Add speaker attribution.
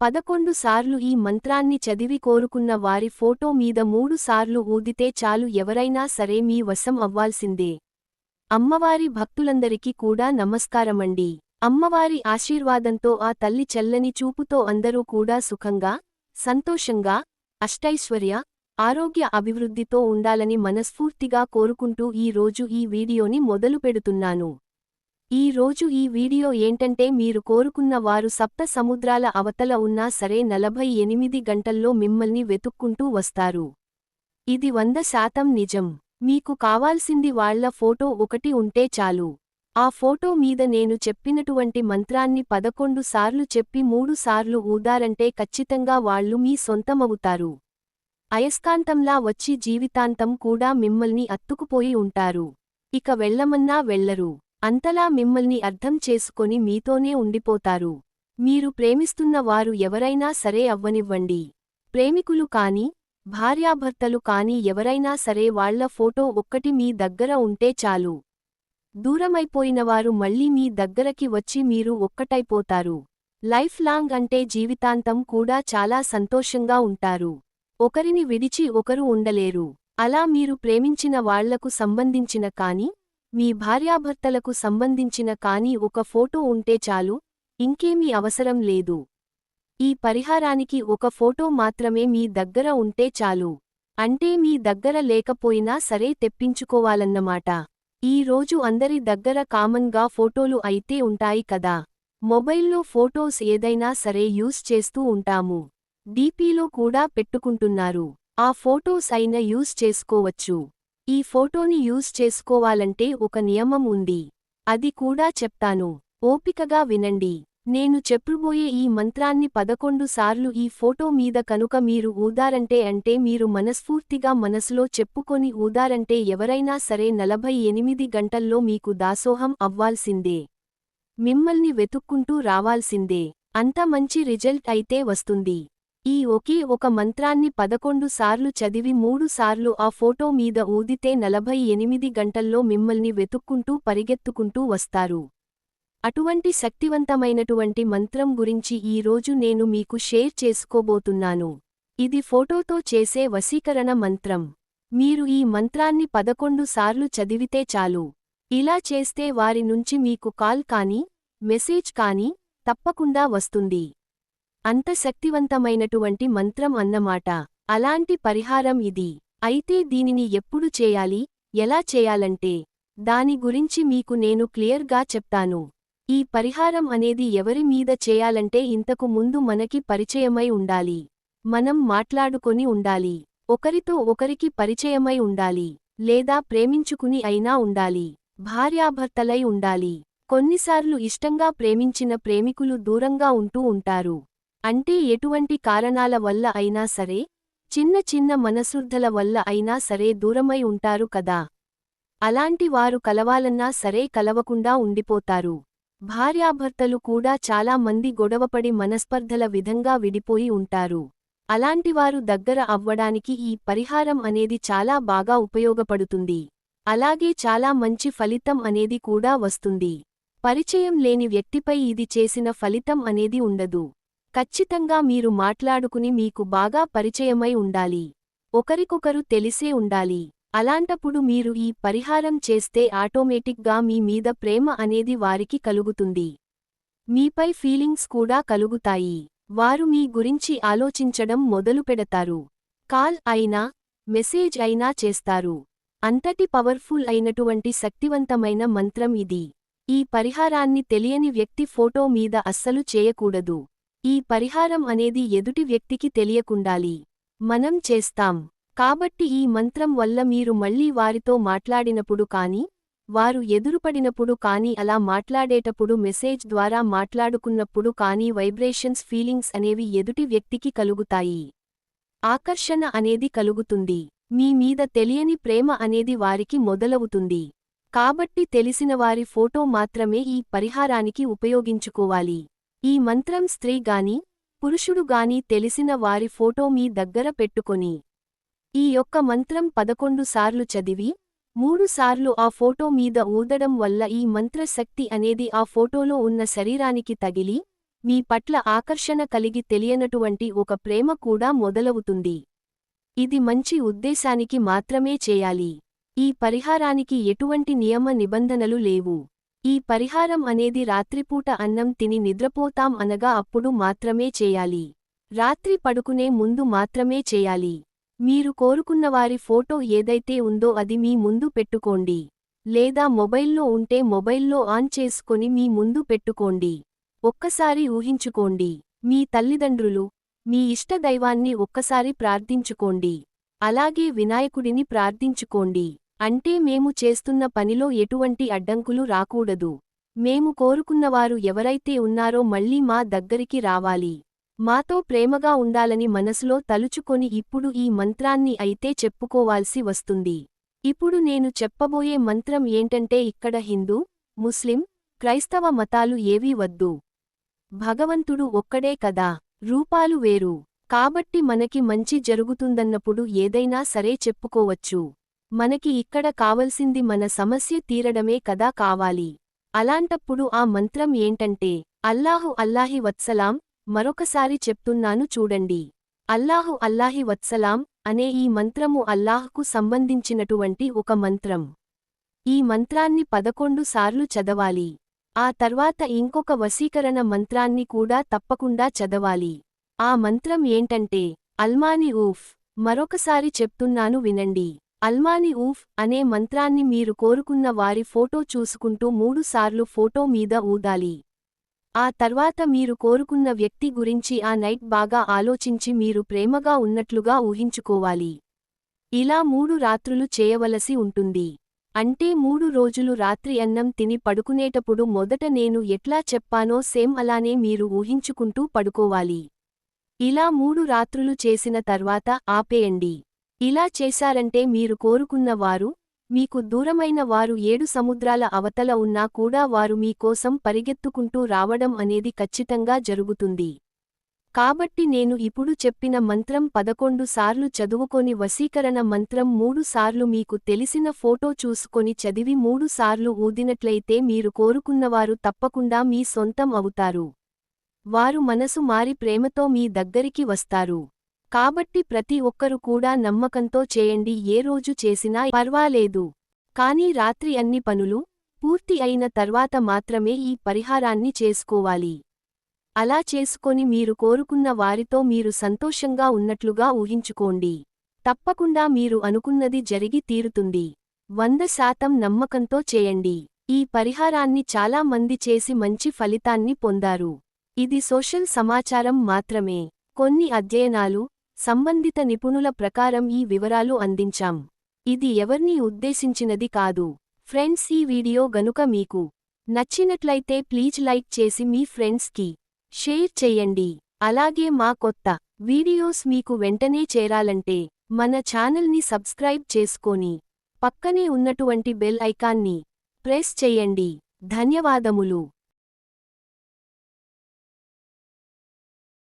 Speaker 1: పదకొండు సార్లు ఈ మంత్రాన్ని చదివి కోరుకున్న వారి ఫోటో మీద మూడు సార్లు ఊదితే చాలు ఎవరైనా సరే మీ వశం అవ్వాల్సిందే. అమ్మవారి భక్తులందరికీ కూడా నమస్కారమండి. అమ్మవారి ఆశీర్వాదంతో ఆ తల్లి చల్లని చూపుతో అందరూ కూడా సుఖంగా సంతోషంగా అష్టైశ్వర్య ఆరోగ్య అభివృద్ధితో ఉండాలని మనస్ఫూర్తిగా కోరుకుంటూ ఈ రోజు ఈ వీడియోని మొదలు పెడుతున్నాను ఈ రోజు ఈ వీడియో ఏంటంటే మీరు కోరుకున్న వారు సప్త సముద్రాల అవతల ఉన్నా సరే నలభై ఎనిమిది గంటల్లో మిమ్మల్ని వెతుక్కుంటూ వస్తారు. ఇది వంద శాతం నిజం. మీకు కావాల్సింది వాళ్ళ ఫోటో ఒకటి ఉంటే చాలు. ఆ ఫోటో మీద నేను చెప్పినటువంటి మంత్రాన్ని పదకొండు సార్లు చెప్పి మూడు సార్లు ఊదారంటే ఖచ్చితంగా వాళ్ళు మీ సొంతమవుతారు. అయస్కాంతంలా వచ్చి జీవితాంతం కూడా మిమ్మల్ని అత్తుకుపోయి ఉంటారు. ఇక వెళ్ళమన్నా వెళ్ళరు అంతలా మిమ్మల్ని అర్థం చేసుకొని మీతోనే ఉండిపోతారు. మీరు ప్రేమిస్తున్న వారు ఎవరైనా సరే అవ్వనివ్వండి. ప్రేమికులు కాని భార్యాభర్తలు కాని ఎవరైనా సరే వాళ్ళ ఫోటో ఒక్కటి మీ దగ్గర ఉంటే చాలు. దూరమైపోయినవారు మళ్ళీ మీ దగ్గరకి వచ్చి మీరు ఒక్కటైపోతారు. లైఫ్ లాంగ్ అంటే జీవితాంతం కూడా చాలా సంతోషంగా ఉంటారు. ఒకరిని విడిచి ఒకరు ఉండలేరు. అలా మీరు ప్రేమించిన వాళ్ళకు సంబంధించిన కాని మీ భార్యాభర్తలకు సంబంధించిన కానీ ఒక ఫోటో ఉంటే చాలు ఇంకేమీ అవసరం లేదు. ఈ పరిహారానికి ఒక ఫోటో మాత్రమే మీ దగ్గర ఉంటే చాలు. అంటే మీ దగ్గర లేకపోయినా సరే తెప్పించుకోవాలన్నమాట. ఈ రోజు అందరి దగ్గర కామన్గా ఫోటోలు అయితే ఉంటాయి కదా. మొబైల్లో ఫోటోస్ ఏదైనా సరే యూస్ చేస్తూ ఉంటాము. డీపీలో కూడా పెట్టుకుంటున్నారు. ఆ ఫోటోస్ అయిన యూస్ చేసుకోవచ్చు. ఈ ఫోటోని యూజ్ చేసుకోవాలంటే ఒక నియమం ఉంది. అది కూడా చెప్తాను. ఓపికగా వినండి. నేను చెప్పుబోయే ఈ మంత్రాన్ని పదకొండు సార్లు ఈ ఫోటో మీద కనుక మీరు ఊదారంటే అంటే మీరు మనస్ఫూర్తిగా మనసులో చెప్పుకొని ఊదారంటే ఎవరైనా సరే నలభై ఎనిమిది గంటల్లో మీకు దాసోహం అవ్వాల్సిందే. మిమ్మల్ని వెతుక్కుంటూ రావాల్సిందే. అంత మంచి రిజల్ట్ అయితే వస్తుంది. ఈ ఒకే ఒక మంత్రాన్ని పదకొండు సార్లు చదివి మూడు సార్లు ఆ ఫోటో మీద ఊదితే నలభై ఎనిమిది గంటల్లో మిమ్మల్ని వెతుక్కుంటూ పరిగెత్తుకుంటూ వస్తారు. అటువంటి శక్తివంతమైనటువంటి మంత్రం గురించి ఈరోజు నేను మీకు షేర్ చేసుకోబోతున్నాను. ఇది ఫోటోతో చేసే వశీకరణ మంత్రం. మీరు ఈ మంత్రాన్ని పదకొండు సార్లు చదివితే చాలు. ఇలా చేస్తే వారి నుంచి మీకు కాల్ కానీ మెసేజ్ కానీ తప్పకుండా వస్తుంది. అంత శక్తివంతమైనటువంటి మంత్రం అన్నమాట. అలాంటి పరిహారం ఇది. అయితే దీనిని ఎప్పుడు చేయాలి? ఎలా చేయాలంటే దాని గురించి మీకు నేను క్లియర్గా చెప్తాను. ఈ పరిహారం అనేది ఎవరి మీద చేయాలంటే ఇంతకు ముందు మనకి పరిచయమై ఉండాలి. మనం మాట్లాడుకొని ఉండాలి. ఒకరితో ఒకరికి పరిచయమై ఉండాలి. లేదా ప్రేమించుకుని అయినా ఉండాలి. భార్యాభర్తలై ఉండాలి. కొన్నిసార్లు ఇష్టంగా ప్రేమించిన ప్రేమికులు దూరంగా ఉంటూ ఉంటారు. అంటే ఎటువంటి కారణాల వల్ల అయినా సరే చిన్న చిన్న మనసుర్ధల వల్ల అయినా సరే దూరమై ఉంటారు కదా. అలాంటి వారు కలవాలన్నా సరే కలవకుండా ఉండిపోతారు. భార్యాభర్తలు కూడా చాలా మంది గొడవపడి మనస్పర్ధల విధంగా విడిపోయి ఉంటారు. అలాంటివారు దగ్గర అవ్వడానికి ఈ పరిహారం అనేది చాలా బాగా ఉపయోగపడుతుంది. అలాగే చాలా మంచి ఫలితం అనేది కూడా వస్తుంది. పరిచయం లేని వ్యక్తిపై ఇది చేసిన ఫలితం అనేది ఉండదు. ఖచ్చితంగా మీరు మాట్లాడుకుని మీకు బాగా పరిచయమై ఉండాలి. ఒకరికొకరు తెలిసే ఉండాలి. అలాంటప్పుడు మీరు ఈ పరిహారం చేస్తే ఆటోమేటిక్గా మీ మీద ప్రేమ అనేది వారికి కలుగుతుంది. మీపై ఫీలింగ్స్ కూడా కలుగుతాయి. వారు మీ గురించి ఆలోచించడం మొదలుపెడతారు కాల్ అయినా మెసేజ్ అయినా చేస్తారు. అంతటి పవర్ఫుల్ అయినటువంటి శక్తివంతమైన మంత్రం ఇది. ఈ పరిహారాన్ని తెలియని వ్యక్తి ఫోటో మీద అస్సలు చేయకూడదు. ఈ పరిహారం అనేది ఎదుటి వ్యక్తికి తెలియకుండాలి. మనం చేస్తాం. కాబట్టి ఈ మంత్రం వల్ల మీరు మళ్ళీ వారితో మాట్లాడినప్పుడు కాని వారు ఎదురుపడినప్పుడు కాని అలా మాట్లాడేటప్పుడు మెసేజ్ ద్వారా మాట్లాడుకున్నప్పుడు కాని వైబ్రేషన్స్ ఫీలింగ్స్ అనేవి ఎదుటి వ్యక్తికి కలుగుతాయి. ఆకర్షణ అనేది కలుగుతుంది. మీ మీద తెలియని ప్రేమ అనేది వారికి మొదలవుతుంది. కాబట్టి తెలిసినవారి ఫోటో మాత్రమే ఈ పరిహారానికి ఉపయోగించుకోవాలి. ఈ మంత్రం స్త్రీ గాని పురుషుడు గాని తెలిసిన వారి ఫోటో మీ దగ్గర పెట్టుకొని ఈ యొక్క మంత్రం పదకొండు సార్లు చదివి మూడుసార్లు ఆ ఫోటో మీద ఊదడం వల్ల ఈ మంత్రశక్తి అనేది ఆ ఫోటోలో ఉన్న శరీరానికి తగిలి మీ పట్ల ఆకర్షణ కలిగి తెలియనటువంటి ఒక ప్రేమ కూడా మొదలవుతుంది. ఇది మంచి ఉద్దేశానికి మాత్రమే చేయాలి. ఈ పరిహారానికి ఎటువంటి నియమ నిబంధనలు లేవు. ఈ పరిహారం అనేది రాత్రిపూట అన్నం తిని నిద్రపోతాం అనగా అప్పుడు మాత్రమే చేయాలి. రాత్రి పడుకునే ముందు మాత్రమే చేయాలి. మీరు కోరుకున్నవారి ఫోటో ఏదైతే ఉందో అది మీ ముందు పెట్టుకోండి. లేదా మొబైల్లో ఉంటే మొబైల్లో ఆన్ చేసుకొని మీ ముందు పెట్టుకోండి. ఒక్కసారి ఊహించుకోండి. మీ తల్లిదండ్రులు మీ ఇష్టదైవాన్ని ఒక్కసారి ప్రార్థించుకోండి. అలాగే వినాయకుడిని ప్రార్థించుకోండి. అంటే మేము చేస్తున్న పనిలో ఎటువంటి అడ్డంకులు రాకూడదు. మేము కోరుకున్నవారు ఎవరైతే ఉన్నారో మళ్ళీ మా దగ్గరికి రావాలి. మాతో ప్రేమగా ఉండాలని మనసులో తలుచుకొని ఇప్పుడు ఈ మంత్రాన్ని అయితే చెప్పుకోవాల్సి వస్తుంది. ఇప్పుడు నేను చెప్పబోయే మంత్రం ఏంటంటే ఇక్కడ హిందూ ముస్లిం క్రైస్తవ మతాలు ఏవీ వద్దు. భగవంతుడు ఒక్కడే కదా. రూపాలు వేరు. కాబట్టి మనకి మంచి జరుగుతుందన్నప్పుడు ఏదైనా సరే చెప్పుకోవచ్చు. మనకి ఇక్కడ కావలసింది మన సమస్య తీరడమే కదా కావాలి. అలాంటప్పుడు ఆ మంత్రం ఏంటంటే అల్లాహు అల్లాహి వత్సలాం మరొకసారి చెప్తున్నాను చూడండి. అల్లాహు అల్లాహి వత్సలాం అనే ఈ మంత్రము అల్లాహ్కు సంబంధించినటువంటి ఒక మంత్రం. ఈ మంత్రాన్ని పదకొండు సార్లు చదవాలి. ఆ తర్వాత ఇంకొక వశీకరణ మంత్రాన్ని కూడా తప్పకుండా చదవాలి. ఆ మంత్రం ఏంటంటే అల్మాని ఊఫ్ మరొకసారి చెప్తున్నాను వినండి. అల్మాని ఊఫ్ అనే మంత్రాన్ని మీరు కోరుకున్న వారి ఫోటో చూసుకుంటూ మూడుసార్లు ఫోటో మీద ఊదాలి ఆ తర్వాత మీరు కోరుకున్న వ్యక్తి గురించి ఆ నైట్ బాగా ఆలోచించి మీరు ప్రేమగా ఉన్నట్లుగా ఊహించుకోవాలి. ఇలా మూడు రాత్రులు చేయవలసి ఉంటుంది. అంటే మూడు రోజులు రాత్రి అన్నం తిని పడుకునేటప్పుడు మొదట నేను ఎట్లా చెప్పానో సేమ్ అలానే మీరు ఊహించుకుంటూ పడుకోవాలి. ఇలా మూడు రాత్రులు చేసిన తర్వాత ఆపేయండి. ఇలా చేశారంటే మీరు కోరుకున్న వారు మీకు దూరమైన వారు ఏడు సముద్రాల అవతల ఉన్నా కూడా వారు మీకోసం పరిగెత్తుకుంటూ రావడం అనేది ఖచ్చితంగా జరుగుతుంది. కాబట్టి నేను ఇప్పుడు చెప్పిన మంత్రం పదకొండు సార్లు చదువుకొని వశీకరణ మంత్రం మూడు సార్లు మీకు తెలిసిన ఫోటో చూసుకొని చదివి మూడు సార్లు ఊదినట్లయితే మీరు కోరుకున్నవారు తప్పకుండా మీ సొంతం అవుతారు. వారు మనసు మారి ప్రేమతో మీ దగ్గరికి వస్తారు. కాబట్టి ప్రతి ఒక్కరు కూడా నమ్మకంతో చేయండి ఏ రోజు చేసినా పర్వాలేదు. కానీ రాత్రి అన్ని పనులు పూర్తి అయిన తర్వాత మాత్రమే ఈ పరిహారాన్ని చేసుకోవాలి. అలా చేసుకొని మీరు కోరుకున్న వారితో మీరు సంతోషంగా ఉన్నట్లుగా ఊహించుకోండి. తప్పకుండా మీరు అనుకున్నది జరిగి తీరుతుంది. వంద శాతం నమ్మకంతో చేయండి. ఈ పరిహారాన్ని చాలా మంది చేసి మంచి ఫలితాన్ని పొందారు. ఇది సోషల్ సమాచారం మాత్రమే. కొన్ని అధ్యయనాలు సంబంధిత నిపుణుల ప్రకారం ఈ వివరాలు అందించాం. ఇది ఎవర్నీ ఉద్దేశించినది కాదు. ఫ్రెండ్స్ ఈ వీడియో గనుక మీకు నచ్చినట్లయితే ప్లీజ్ లైక్ చేసి మీ ఫ్రెండ్స్కి షేర్ చెయ్యండి అలాగే మా కొత్త వీడియోస్ మీకు వెంటనే చేరాలంటే మన ఛానల్ని సబ్స్క్రైబ్ చేసుకొని పక్కనే ఉన్నటువంటి బెల్ ఐకాన్ని ప్రెస్ చెయ్యండి ధన్యవాదములు.